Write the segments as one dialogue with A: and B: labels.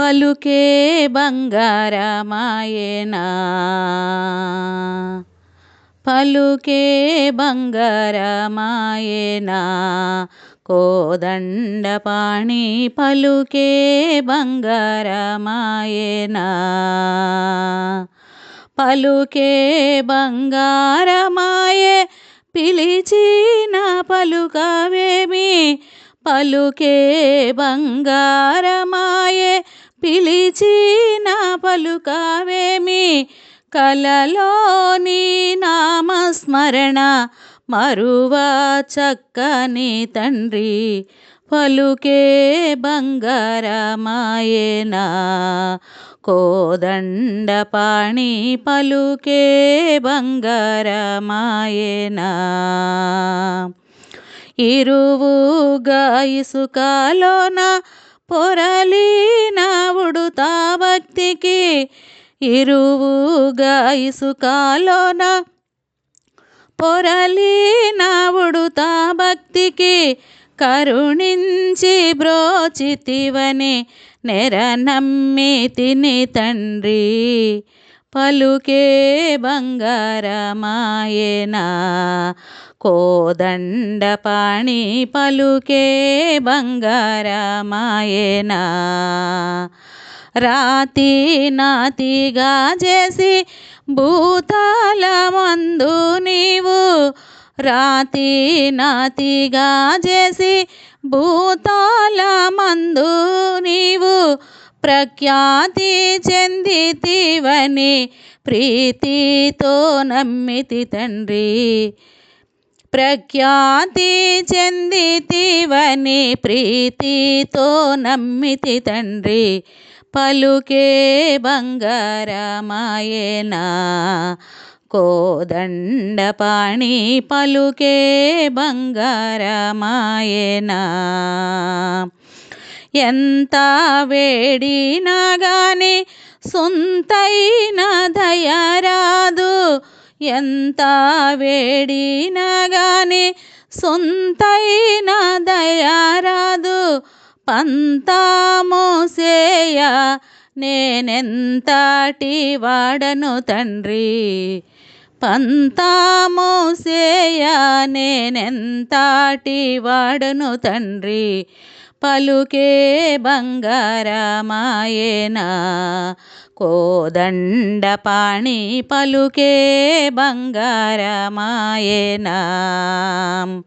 A: పలుకే బంగారమాయేనా? పలుకే బంగారమాయేనా? కోదండపాణి పలుకే బంగారమాయేనా? పలుకే బంగారమాయే పిలిచిన పలుకవేమి? పలుకే బంగారమాయే పిలిచిన పలుకవేమి? కలలోని నామస్మరణ మరువా చక్కని తండ్రి. పలుకే బంగారమాయేనా? కోదండపాణి పలుకే బంగారమాయేనా? ఇరువుగా ఇసుకలోన పొరలిన తా భక్తికి ఇరువుగా ఇసుకలోన నావుడు తా భక్తికి కరుణించి బ్రోచితివని నెర నమ్మి తిని తండ్రి. పలుకే బంగారమాయేనా కోదండపాణి పలుకే బంగారమాయేనా. రాతి నాతిగా చేసి భూతాల మందు నీవు రాతి నాతిగా చేసి భూతాల మందు నీవు ప్రఖ్యాతి చెందితివని ప్రీతితో నమ్మితి తండ్రి. ప్రఖ్యాతి చెందితివని ప్రీతితో నమ్మితి తండ్రి పలుకే బంగారమాయేనా? కోదండపాణి పలుకే బంగారమాయేనా? ఎంత వేడినా గాని సొంతైన దయా ఎంత వేడినా గాని సొంతైన దయరాదు పంతామోసేయ నేనెంతటి వాడను తండ్రి? పంతామోసేయ నేనెంతటి వాడను తండ్రి? పలుకే బంగారమాయేనా కోదండపాణి పలుకే బంగారమాయేనా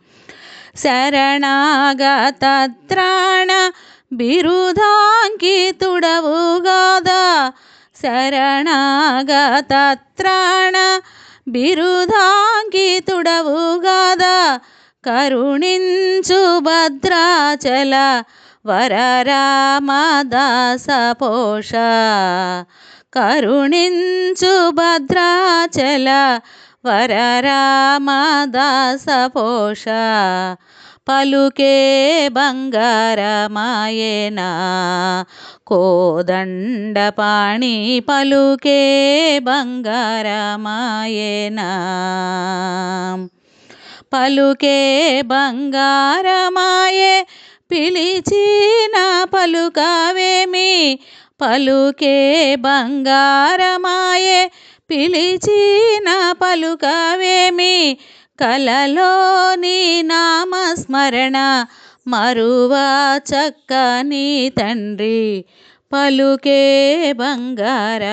A: శరణాగతత్రాణ బిరుదాంకితుడవుగాదా. శరణాగతత్రాణ బిరుదాంకితుడవుగాదా. కరుణించు భద్రాచల వరరామదాస పోష కరుణించు భద్రాచల వరరామదాస పోష పలుకే బంగారమాయేనా. కోదండపాణి పలుకే బంగారమాయేనా. పలుకే బంగారమాయే పిలిచిన పలుకవేమి? పలుకే బంగారమాయే. పిలిచిన పలుకవేమి? కలలోని నామస్మరణ మరువా చక్కని తండ్రి. పలుకే బంగారమాయేనా?